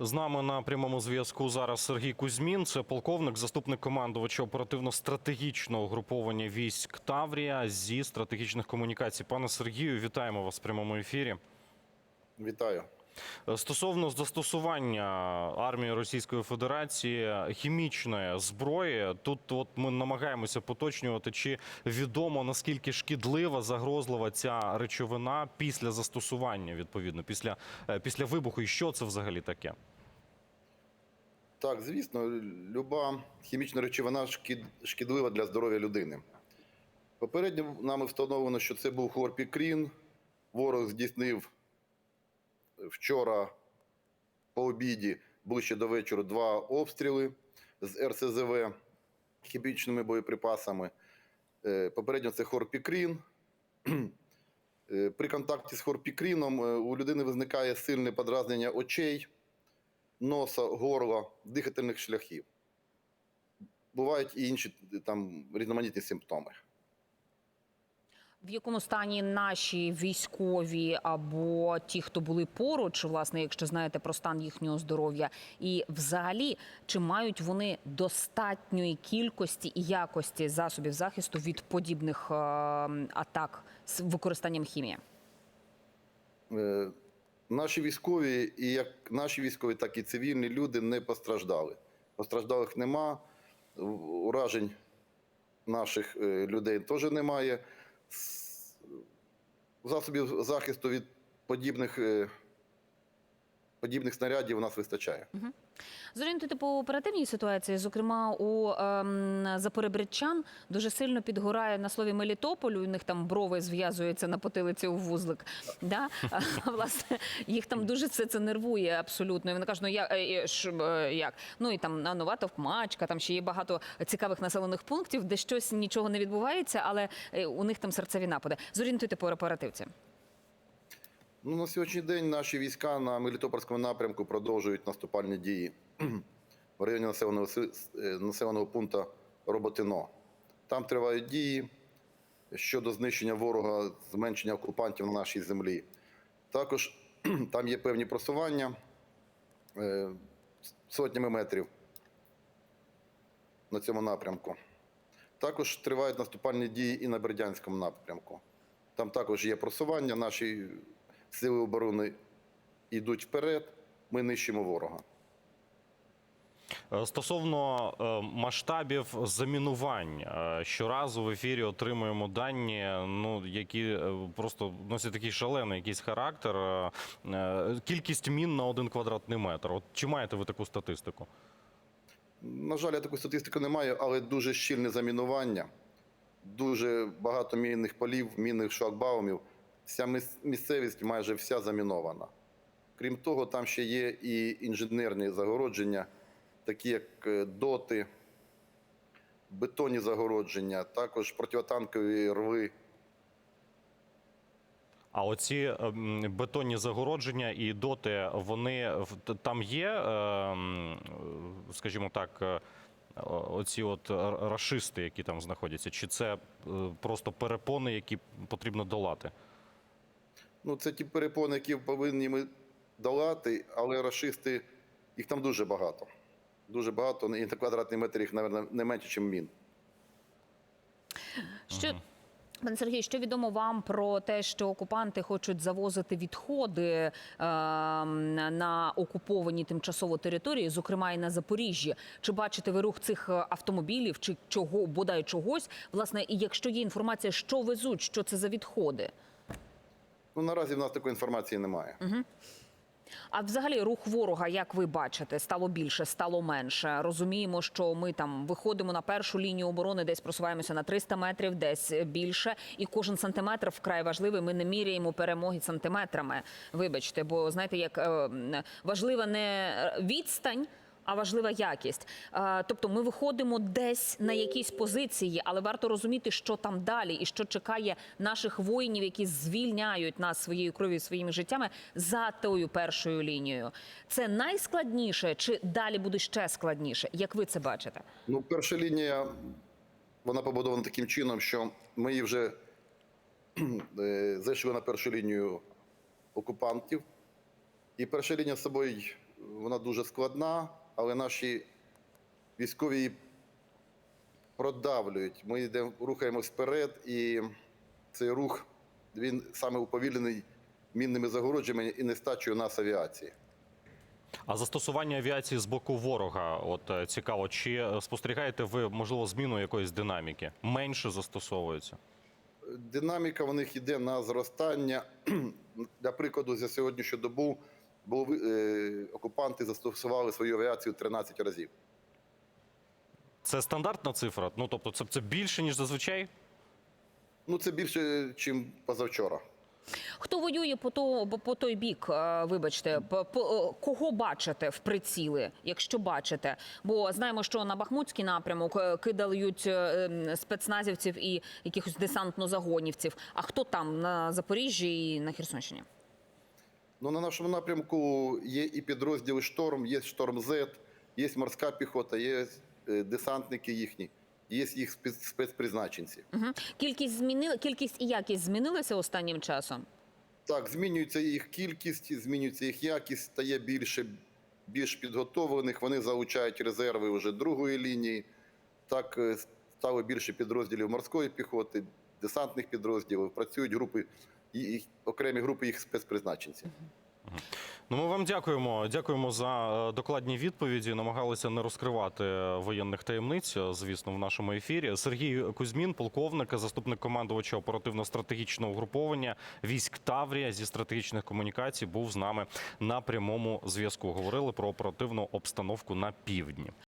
З нами на прямому зв'язку зараз Сергій Кузьмін. Це полковник, заступник командувача оперативно-стратегічного угруповання військ Таврія зі стратегічних комунікацій. Пане Сергію, вітаємо вас в прямому ефірі. Вітаю. Е, Стосовно застосування армії Російської Федерації хімічної зброї, тут от ми намагаємося поточнювати, чи відомо наскільки шкідлива, загрозлива ця речовина після застосування, відповідно, після, е, після вибуху, і що це взагалі таке? Так, звісно, люба хімічна речовина шкід... шкідлива для здоров'я людини. Попередньо нами встановлено, що це був хлорпікрін. Ворог здійснив вчора по обіді ближче до вечора два обстріли з РСЗВ хімічними боєприпасами. Е, Попередньо це хлорпікрін. Е, При контакті з хлорпікріном е, у людини виникає сильне подразнення очей, носа, горла, дихательних шляхів. Бувають і інші там різноманітні симптоми. В якому стані наші військові або ті, хто були поруч, власне, якщо знаєте про стан їхнього здоров'я, і взагалі чи мають вони достатньої кількості і якості засобів захисту від подібних е, атак з використанням хімії? Е, Наші військові, і як наші військові, так і цивільні люди не постраждали. Постраждалих нема, уражень наших е, людей теж немає. Засобів захисту від подібних, е, подібних снарядів у нас вистачає. Зорієнтуйте по оперативній ситуації, зокрема у ем, запоребричан дуже сильно підгорає на слові Мелітополю. У них там брови зв'язуються на потилиці у вузлик. Да? А, власне, їх там дуже все це нервує абсолютно. І вони кажуть, ну як, е, е, як? Ну і там на нова Товкмачка, там ще є багато цікавих населених пунктів, де щось нічого не відбувається, але е, у них там серцеві напади. Зорієнтуйте по оперативці. Ну, на сьогоднішній день наші війська на Мелітопольському напрямку продовжують наступальні дії в районі населеного, е, населеного пункту Роботино. Там тривають дії щодо знищення ворога, зменшення окупантів на нашій землі. Також там є певні просування е, сотнями метрів на цьому напрямку. Також тривають наступальні дії і на Бердянському напрямку. Там також є просування, наші сили оборони йдуть вперед, ми нищимо ворога. Е, Стосовно е, масштабів замінувань, е, щоразу в ефірі отримуємо дані, ну які просто носять такий шалений якийсь характер. Кількість мін на один квадратний метр. От чи маєте ви таку статистику? На жаль, я таку статистику не маю, але дуже щільне замінування, дуже багато мінних полів, мінних шлагбаумів. Вся місцевість майже вся замінована. Крім того, там ще є і інженерні загородження, такі як е, доти, бетонні загородження, також противотанкові рви. А оці ем, бетонні загородження і доти, вони там є, ем, скажімо так, е, оці от рашисти, які там знаходяться, чи це е, просто перепони, які потрібно долати? Ну, це ті перепони, які повинні ми долати, але рашисти, їх там дуже багато. Дуже багато, і на квадратний метр їх, мабуть, не менше, ніж мін. Що пане Сергій, що відомо вам про те, що окупанти хочуть завозити відходи е, на окуповані тимчасово території, зокрема і на Запоріжжі? Чи бачите ви рух цих е, автомобілів, чи чого бодай чогось? Власне, і якщо є інформація, що везуть, що це за відходи? Ну, наразі в нас такої інформації немає. А взагалі рух ворога, як ви бачите, стало більше, стало менше. Розуміємо, що ми там виходимо на першу лінію оборони, десь просуваємося на 300 метрів, десь більше. І кожен сантиметр вкрай важливий. Ми не міряємо перемоги сантиметрами. Вибачте, бо знаєте, як е, важлива не відстань. А важлива якість. Е, Тобто ми виходимо десь на якісь позиції, але варто розуміти, що там далі, і що чекає наших воїнів, які звільняють нас своєю кров'ю, своїми життями за тою першою лінією. Це найскладніше, чи далі буде ще складніше? Як ви це бачите? Ну, перша лінія, вона побудована таким чином, що ми її вже е, зайшли на першу лінію окупантів. І перша лінія з собою вона дуже складна, але наші військові продавлюють. Ми йдемо, рухаємось вперед, і цей рух він саме уповільнений мінними загородженнями і нестачею нас авіації. А застосування авіації з боку ворога, от е, цікаво, чи е, спостерігаєте ви можливо зміну якоїсь динаміки? Менше застосовується? Динаміка в них йде на зростання. Для прикладу, за сьогоднішню добу було, ви- е, окупанти застосували свою авіацію 13 разів. Це стандартна цифра? Ну тобто, це, це більше ніж зазвичай? Ну, це більше, ніж позавчора. Хто воює по, то, по той бік? е, Вибачте, по, по, е, кого бачите в приціли, якщо бачите? Бо знаємо, що на Бахмутський напрямок е, кидають спецназівців і якихось десантно-загонівців. А хто там на Запоріжжі і на Херсонщині? Ну, на нашому напрямку є і підрозділи Шторм, є Шторм З, є морська піхота, є е, десантники їхні, є їх спец- спецпризначенці. Угу. Кількість змінили кількість і якість змінилися останнім часом. Так, змінюється їх кількість, змінюється їх якість, стає більше більш підготовлених. Вони залучають резерви вже другої лінії. Так е, стало більше підрозділів морської піхоти, десантних підрозділів. Працюють групи і- і окремі групи їх спецпризначенців. Ну, ми вам дякуємо. Дякуємо за е, докладні відповіді. Намагалися не розкривати воєнних таємниць, е, звісно, в нашому ефірі. Сергій Кузьмін, полковник, заступник командувача оперативно-стратегічного угруповання військ Таврія зі стратегічних комунікацій, був з нами на прямому зв'язку. Говорили про оперативну обстановку на півдні.